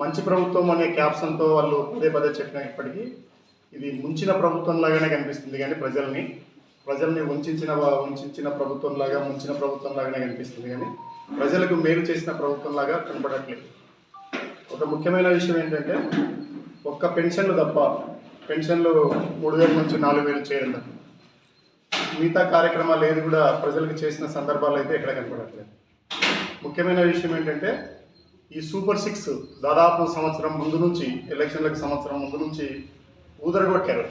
మంచి ప్రభుత్వం అనే క్యాప్షన్తో వాళ్ళు పదే పదే చెప్పినప్పటికీ ఇది ముంచిన ప్రభుత్వం లాగానే కనిపిస్తుంది కానీ ప్రజల్ని ప్రజల్ని ఉంచిన ఉంచిన ప్రభుత్వం లాగా ముంచిన ప్రభుత్వం లాగానే కనిపిస్తుంది కానీ ప్రజలకు మేలు చేసిన ప్రభుత్వం లాగా కనపడట్లేదు. ఒక ముఖ్యమైన విషయం ఏంటంటే ఒక్క పెన్షన్లు తప్ప పెన్షన్లు మూడు వేల నుంచి నాలుగు వేలు చేయడం తప్ప. మిగతా కార్యక్రమాలు ఏది కూడా ప్రజలకు చేసిన సందర్భాలు అయితే ఎక్కడ కనపడట్లేదు. ముఖ్యమైన విషయం ఏంటంటే ఈ సూపర్ సిక్స్ దాదాపు సంవత్సరం ముందు నుంచి ఎలక్షన్లకు సంవత్సరం ముందు నుంచి ఊదరగొట్టారు.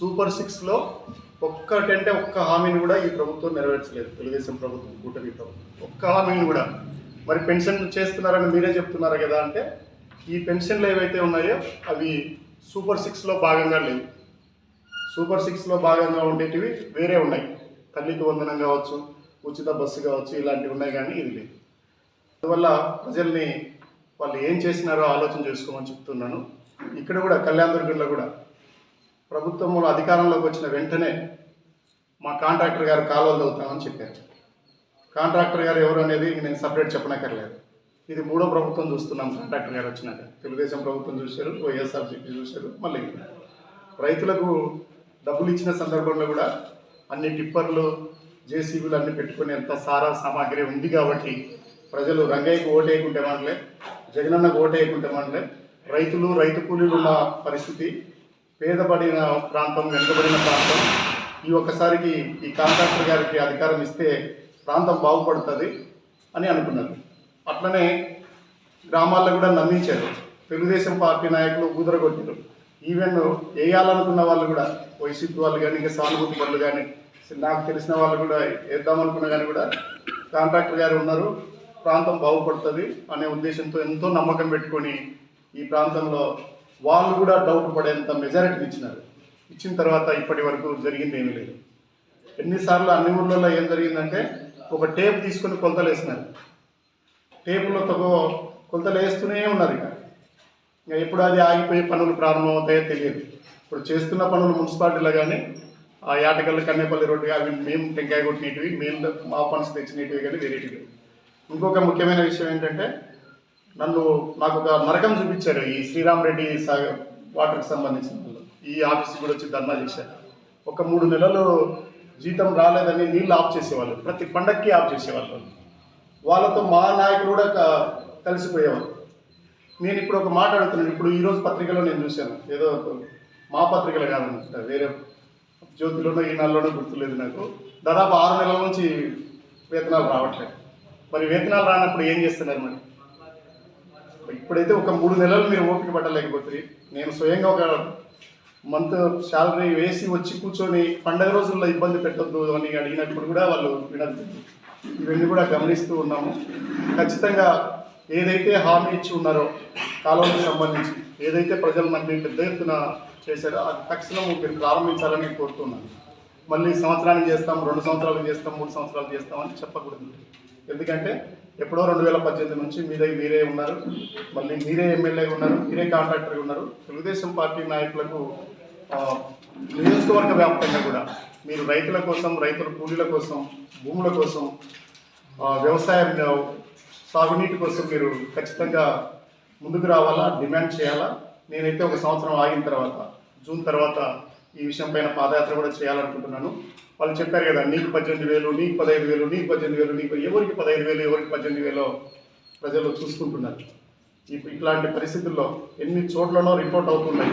సూపర్ సిక్స్లో ఒక్కటంటే ఒక్క హామీని కూడా ఈ ప్రభుత్వం నెరవేర్చలేదు. తెలుగుదేశం ప్రభుత్వం కూటమి ప్రభుత్వం. ఒక్క హామీని కూడా. మరి పెన్షన్ చేస్తున్నారని మీరే చెప్తున్నారు కదా అంటే ఈ పెన్షన్లు ఏవైతే ఉన్నాయో అవి సూపర్ సిక్స్లో భాగంగా లేవు. సూపర్ సిక్స్లో భాగంగా ఉండేటివి వేరే ఉన్నాయి. తల్లికి వందనం కావచ్చు ఉచిత బస్సు కావచ్చు ఇలాంటివి ఉన్నాయి కానీ ఇది లేదు. అందువల్ల ప్రజల్ని వాళ్ళు ఏం చేసినారో ఆలోచన చేసుకోమని చెప్తున్నాను. ఇక్కడ కూడా కళ్యాణదుర్గంలో కూడా ప్రభుత్వం అధికారంలోకి వచ్చిన వెంటనే మా కాంట్రాక్టర్ గారు కాలువలు తవ్వుతామని చెప్పారు. కాంట్రాక్టర్ గారు ఎవరు అనేది నేను సపరేట్ చెప్పనక్కర్లేదు. ఇది మూడో ప్రభుత్వం చూస్తున్నాం. కాంట్రాక్టర్ గారు వచ్చినాక తెలుగుదేశం ప్రభుత్వం చూశారు వైఎస్ఆర్సీపీ చూశారు మళ్ళీ రైతులకు డబ్బులు ఇచ్చిన సందర్భంలో కూడా అన్ని టిప్పర్లు జేసీబీలు అన్ని పెట్టుకుని ఎంత సారా సామాగ్రి ఉంది కాబట్టి ప్రజలు రంగయ్యకు ఓటేయకుంటే మనలే జగనన్నకు ఓటేయకుంటే మనలే రైతులు రైతు కూలీలు ఉన్న పరిస్థితి పేదపడిన ప్రాంతం వెనుకబడిన ప్రాంతం ఈ ఒక్కసారికి ఈ కాంట్రాక్టర్ గారికి అధికారం ఇస్తే ప్రాంతం బాగుపడుతుంది అని అనుకున్నారు. అట్లనే గ్రామాల్లో కూడా నమ్మించారు. తెలుగుదేశం పార్టీ నాయకులు ఊదరగొట్టారు. ఈవెన్ వేయాలనుకున్న వాళ్ళు కూడా వైసీపీ వాళ్ళు కానీ ఇంకా సానుభూతి పనులు కానీ నాకు తెలిసిన వాళ్ళు కూడా వేద్దామనుకున్నా కానీ కూడా కాంట్రాక్టర్ గారు ఉన్నారు. ప్రాంతం బాగుపడుతుంది అనే ఉద్దేశంతో ఎంతో నమ్మకం పెట్టుకొని ఈ ప్రాంతంలో వాళ్ళు కూడా డౌట్ పడేంత మెజారిటీ ఇచ్చినారు. ఇచ్చిన తర్వాత ఇప్పటి వరకు జరిగింది ఏమీ లేదు. ఎన్నిసార్లు అన్ని ఊళ్ళల్లో ఏం జరిగిందంటే ఒక టేప్ తీసుకొని కొలతలు వేసినారు. టేపులో తగో కొలతలు వేస్తూనే ఉన్నారు ఇక. ఇంకా ఎప్పుడు అది ఆగిపోయి పనులు ప్రారంభమవుతాయో తెలియదు. ఇప్పుడు చేస్తున్న పనులు మున్సిపాలిటీలో కానీ ఆ యాటకల్లి కన్నేపల్లి రోడ్డు అవి మేము టెంకాయ కొట్టినవి మేము మా ఫండ్స్ తెచ్చినవి కానీ వేరేటివి. ఇంకొక ముఖ్యమైన విషయం ఏంటంటే నన్ను నాకు ఒక నరకం చూపించారు ఈ శ్రీరామ్ రెడ్డి సాగర్ వాటర్కి సంబంధించిన వాళ్ళు. ఈ ఆఫీస్కి కూడా వచ్చి ధర్నా చేశారు. ఒక మూడు నెలలు జీతం రాలేదని నీళ్ళు ఆఫ్ చేసేవాళ్ళు. ప్రతి పండక్కి ఆఫ్ చేసేవాళ్ళు. వాళ్ళతో మా నాయకులు కూడా కలిసిపోయేవారు నేను ఇప్పుడు ఒక మాట అడుగుతున్నాను. ఇప్పుడు ఈరోజు పత్రికలో నేను చూశాను. ఏదో ఒక- మా పత్రికలు కాదనుకుంటా వేరే జ్యోతిలోనో ఈనాడులోనో గుర్తులేదు నాకు. దాదాపు ఆరు నెలల నుంచి వేతనాలు రావట్లేదు. మరి వేతనాలు రానప్పుడు ఏం చేస్తున్నారు మరి? ఇప్పుడైతే ఒక మూడు నెలలు మీరు ఓపిక పట్టలేకపోతుంది నేను స్వయంగా ఒక మంత్ శాలరీ వేసి వచ్చి కూర్చొని పండగ రోజుల్లో ఇబ్బంది పెట్టద్దు అని అడిగినప్పుడు కూడా వాళ్ళు వినద్దు. ఇవన్నీ కూడా గమనిస్తూ ఉన్నాము. ఖచ్చితంగా ఏదైతే హామీ ఇచ్చి ఉన్నారో కాలువలకు సంబంధించి ఏదైతే ప్రజలు మనకి పెద్ద ఎత్తున చేశారో అది తక్షణం మీరు ప్రారంభించాలని కోరుతున్నాను. మళ్ళీ సంవత్సరానికి చేస్తాం రెండు సంవత్సరాలు చేస్తాం మూడు సంవత్సరాలు చేస్తాం అని చెప్పకూడదు. ఎందుకంటే ఎప్పుడో రెండు వేల పద్దెనిమిది నుంచి మీరే మీరే ఉన్నారు. మళ్ళీ మీరే ఎమ్మెల్యే ఉన్నారు మీరే కాంట్రాక్టర్ ఉన్నారు. తెలుగుదేశం పార్టీ నాయకులకు నియోజకవర్గ వ్యాప్తంగా కూడా మీరు రైతుల కోసం రైతుల కూలీల కోసం భూముల కోసం వ్యవసాయం సాగునీటి కోసం మీరు ఖచ్చితంగా ముందుకు రావాలా డిమాండ్ చేయాలా? నేనైతే ఒక సంవత్సరం ఆగిన తర్వాత జూన్ తర్వాత ఈ విషయం పైన పాదయాత్ర కూడా చేయాలనుకుంటున్నాను. వాళ్ళు చెప్పారు కదా నీకు పద్దెనిమిది వేలు నీకు పదహైదు వేలు నీకు పద్దెనిమిది వేలు నీకు ఎవరికి పదహైదు వేలు ఎవరికి పద్దెనిమిది వేలో ప్రజలు చూసుకుంటున్నారు. ఇట్లాంటి పరిస్థితుల్లో ఎన్ని చోట్లనో రిపోర్ట్ అవుతున్నాయి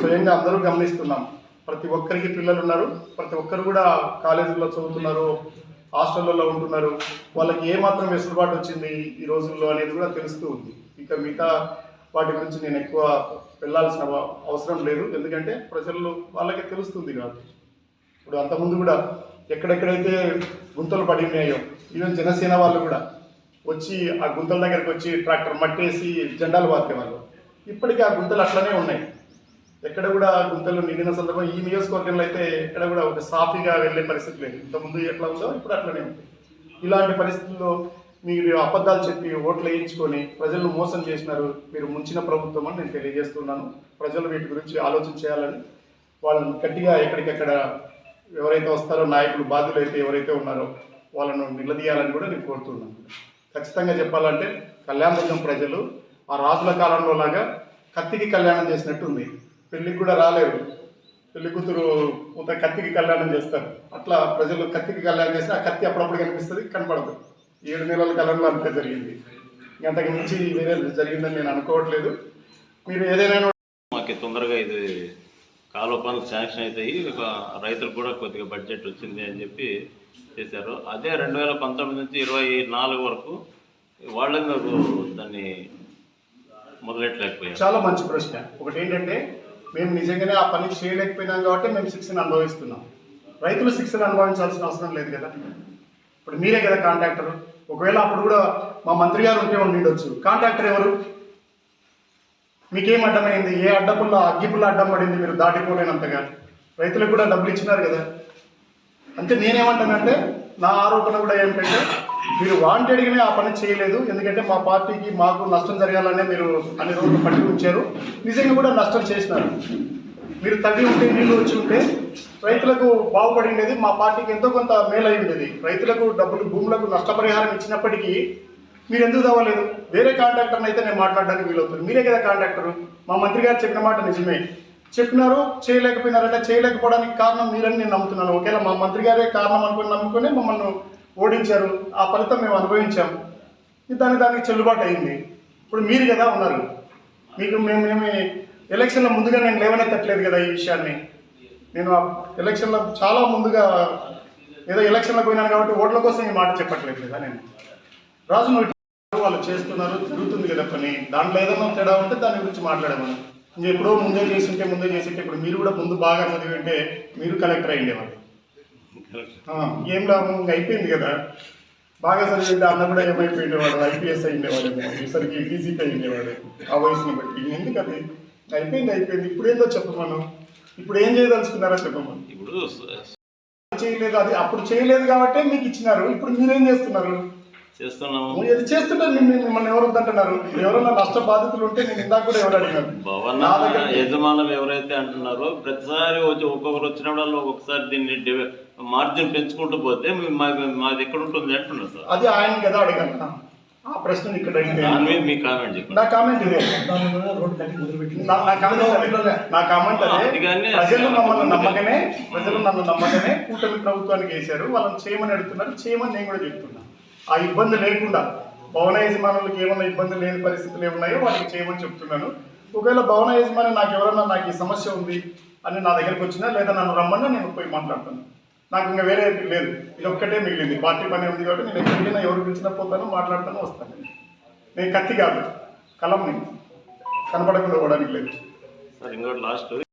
స్వయంగా అందరూ గమనిస్తున్నాం. ప్రతి ఒక్కరికి పిల్లలు ఉన్నారు. ప్రతి ఒక్కరు కూడా కాలేజీల్లో చదువుతున్నారు హాస్టళ్ళలో ఉంటున్నారు. వాళ్ళకి ఏమాత్రం వెసులుబాటు వచ్చింది ఈ రోజుల్లో అనేది కూడా తెలుస్తూ ఉంది. ఇక మిగతా వాటి గురించి నేను ఎక్కువ వెళ్ళాల్సిన అవసరం లేదు. ఎందుకంటే ప్రజలు వాళ్ళకి తెలుస్తుంది కాదు. ఇప్పుడు అంతకుముందు కూడా ఎక్కడెక్కడైతే గుంతలు పడి ఉన్నాయో ఈవెన్ జనసేన వాళ్ళు కూడా వచ్చి ఆ గుంతల దగ్గరికి వచ్చి ట్రాక్టర్ మట్టేసి జెండాలు పాతేవాళ్ళు ఇప్పటికీ ఆ గుంతలు అట్లనే ఉన్నాయి. ఎక్కడ కూడా గుంతలు నిండిన సందర్భం ఈ నియోజకవర్గంలో అయితే ఎక్కడ కూడా ఒక సాఫీగా వెళ్ళే పరిస్థితి లేదు. ఇంతకుముందు ఎట్లా ఉందో ఇప్పుడు అట్లనే ఉంది. ఇలాంటి పరిస్థితుల్లో మీరు అబద్ధాలు చెప్పి ఓట్లు వేయించుకొని ప్రజలను మోసం చేసినారు మీరు ముంచిన ప్రభుత్వం అని నేను తెలియజేస్తున్నాను. ప్రజలు వీటి గురించి ఆలోచన చేయాలని వాళ్ళని గట్టిగా ఎక్కడికెక్కడ ఎవరైతే వస్తారో నాయకులు బాధ్యులు అయితే ఎవరైతే ఉన్నారో వాళ్ళను నిలదీయాలని కూడా నేను కోరుతున్నాను. ఖచ్చితంగా చెప్పాలంటే కళ్యాణదుర్గం ప్రజలు ఆ రాజుల కాలంలో లాగా కత్తికి కళ్యాణం చేసినట్టు ఉంది. పెళ్ళికి కూడా రాలేరు పెళ్ళి కూతురు కత్తికి కళ్యాణం చేస్తారు. అట్లా ప్రజలు కత్తికి కళ్యాణం చేస్తే ఆ కత్తి అప్పుడప్పుడు కనిపిస్తుంది కనపడదు. ఏడు నెలల కాలంలో అంతే జరిగింది. అంతకు మించి వేరే జరిగిందని నేను అనుకోవట్లేదు. మీరు ఏదైనా మాకు తొందరగా ఇది కాలువ పనులు శాంక్షన్ అవుతాయి. ఒక రైతులకు కూడా కొద్దిగా బడ్జెట్ వచ్చింది అని చెప్పి చేశారు. అదే రెండు వేల పంతొమ్మిది నుంచి ఇరవై నాలుగు వరకు వాళ్ళందరూ దాన్ని మొదలెట్టలేకపోయారు. చాలా మంచి ప్రశ్న. ఒకటి ఏంటంటే మేము నిజంగానే ఆ పని చేయలేకపోయినాం కాబట్టి మేము శిక్షను అనుభవిస్తున్నాం. రైతులు శిక్షను అనుభవించాల్సిన అవసరం లేదు కదా. ఇప్పుడు మీరే కదా కాంట్రాక్టర్. ఒకవేళ అప్పుడు కూడా మా మంత్రి గారు ఉంటే ఉండొచ్చు. కాంట్రాక్టర్ ఎవరు? మీకేం అడ్డమైంది ఏ అడ్డపుల్ల అగ్గిపుల్ల అడ్డం పడింది మీరు దాటిపోలేనంతగా? రైతులకు కూడా డబ్బులు ఇచ్చినారు కదా. అంటే నేనేమంటానంటే నా ఆరోపణ కూడా ఏంటంటే మీరు వాంటెడ్గానే ఆ పని చేయలేదు. ఎందుకంటే మా పార్టీకి మాకు నష్టం జరగాలనే మీరు అన్ని రోజులు పట్టి ఉంచారు నిజంగా కూడా నష్టం చేసినారు. మీరు తగ్గి ఉంటే నీళ్ళు వచ్చి ఉంటే రైతులకు బాగుపడి ఉండేది. మా పార్టీకి ఎంతో కొంత మేలు అయి ఉండేది. రైతులకు డబ్బులు భూములకు నష్టపరిహారం ఇచ్చినప్పటికీ మీరు ఎందుకు తవ్వలేదు? వేరే కాంట్రాక్టర్ని అయితే నేను మాట్లాడడానికి వీలవుతుంది. మీరే కదా కాంట్రాక్టర్? మా మంత్రి గారు చెప్పిన మాట నిజమే. చెప్పినారు చేయలేకపోయినారంటే చేయలేకపోవడానికి కారణం మీరని నేను నమ్ముతున్నాను. ఒకవేళ మా మంత్రి గారే కారణం అనుకుని నమ్ముకునే మమ్మల్ని ఓడించారు. ఆ ఫలితం మేము అనుభవించాం. దానికి దానికి చెల్లుబాటు అయింది. ఇప్పుడు మీరు కదా ఉన్నారు. మీకు మేము మేమే ఎలక్షన్ల ముందుగా నేను లేవనెత్తట్లేదు కదా ఈ విషయాన్ని. నేను ఆ ఎలక్షన్లో చాలా ముందుగా ఏదో ఎలక్షన్లకు పోయినాను కాబట్టి ఓట్ల కోసం ఈ మాట చెప్పట్లేదు కదా నేను. రాజు వాళ్ళు చేస్తున్నారు జరుగుతుంది కదా పని. దాంట్లో ఏదైనా తేడా ఉంటే దాని గురించి మాట్లాడమను. ఇంకా ఎప్పుడో ముందే చేసింటే ముందే చేసింటే ఇప్పుడు మీరు కూడా ముందు బాగా చదివి ఉంటే మీరు కలెక్టర్ అయ్యేవాళ్ళు ఏం లాభం? ఇంకా అయిపోయింది కదా. బాగా చదివింటే అన్న కూడా ఏమైపోయిండేవాడు? ఐపీఎస్ అయ్యేవాడు ఈసరికి డీజీపీ అయ్యేవాడు ఆ వయసుని బట్టి. ఎందుకు అది అయిపోయింది అయిపోయింది. ఇప్పుడు ఏందో చెప్పమను ఇప్పుడు ఏం చేయదలుచుకున్నారో చెప్పమను ఇప్పుడు చేయలేదు అది అప్పుడు చేయలేదు కాబట్టి మీకు ఇచ్చినారు. ఇప్పుడు మీరేం చేస్తున్నారు? చేస్తున్నాము. ఇది చేస్తుంటే మిమ్మల్ని ఎవరు వద్దంటున్నారు? ఎవరైనా నష్ట బాధితులు ఉంటే నేను ఇందాక కూడా ఎవరు అడిగాను. భవన యజమానులు ఎవరైతే అంటున్నారో ప్రతిసారి వచ్చి ఒక్కొక్కరు వచ్చినప్పుడు ఒక్కొక్కసారి దీన్ని మార్జిన్ పెంచుకుంటూ పోతే మాది ఎక్కడ ఉంటుంది అంటున్నారు సార్? అది ఆయన కదా అడిగాను ఆ ప్రశ్న ఇక్కడ మీ కామెంట్ చెప్పండి. నా కామెంట్ ఇదే. నా నా కామెంట్ అదే. నా కామెంట్ అదే. ప్రజలు మమ్మల్ని నమ్మకనే ప్రజలు నన్ను నమ్మకనే కూటమి ప్రభుత్వానికి వేశారు. వాళ్ళని చేయమని అడుగుతున్నారు. చేయమని నేను కూడా చెప్తున్నా. ఆ ఇబ్బంది లేకుండా భవన యజమానులకు ఏమైనా ఇబ్బంది లేని పరిస్థితులు ఏమున్నాయో వాళ్ళకి చేయమని చెప్తున్నాను. ఒకవేళ భవన యజమాని నాకు ఎవరైనా నాకు ఈ సమస్య ఉంది అని నా దగ్గరికి వచ్చినా లేదా నన్ను రమ్మన్నా నేను పోయి మాట్లాడతాను. నాకు ఇంకా వేరే లేదు. ఇది ఒక్కటే మిగిలింది. పార్టీ పని ఉంది కాబట్టి నేను ఎక్కడికైనా ఎవరు పిలిచినా పోతాను మాట్లాడతాను వస్తాను. నేను కత్తి కాదు. కలం నేను. కనపడకుండా పోవడానికి లేదు. సార్ ఇంకోటి లాస్ట్